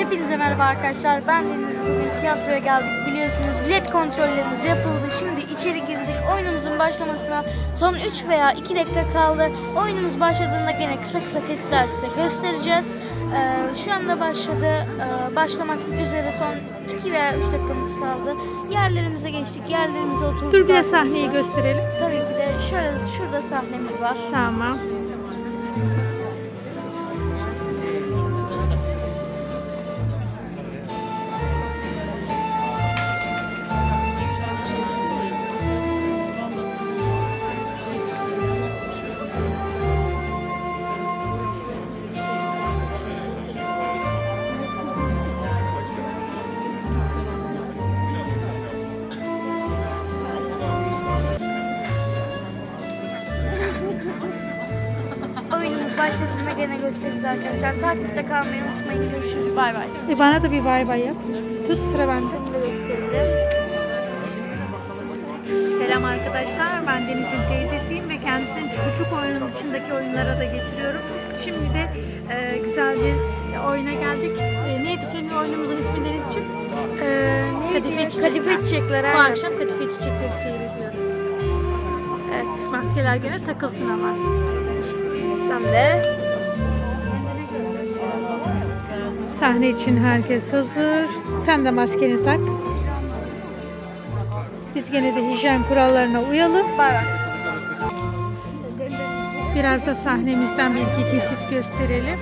Hepinize merhaba arkadaşlar. Ben Deniz. Bugün tiyatroya geldik. Biliyorsunuz bilet kontrollerimiz yapıldı. Şimdi içeri girdik. Oyunumuzun başlamasına son 3 veya 2 dakika kaldı. Oyunumuz başladığında gene kısa kısa kesitler size göstereceğiz. Ee, şu anda başladı. Ee, başlamak üzere son 2 veya 3 dakikamız kaldı. Yerlerimize geçtik. Yerlerimize oturduk. Dur bir de sahneyi gösterelim. Tabii ki de şöyle şurada sahnemiz var. Tamam. Başladığında gene gösteririz arkadaşlar. Takipte kalmayı unutmayın. Görüşürüz. Bay bay. E bana da bir bay bay yap. Tut sıra bende. Selam arkadaşlar. Ben Deniz'in teyzesiyim ve kendisini çocuk oyunun dışındaki oyunlara da getiriyorum. Şimdi de e, güzel bir oyuna geldik. E, neydi filmi oyunumuzun ismi Deniz'ciğim? Ee? Kadife Çiçekler. Kadife çiçekler. Bu akşam Kadife Çiçekleri seyrediyoruz. Evet. Maskeler gene takılsın ama. Sen de. Sahne için herkes hazır. Sen de maskeni tak. Biz gene de hijyen kurallarına uyalım. Biraz da sahnemizden bir iki kesit gösterelim.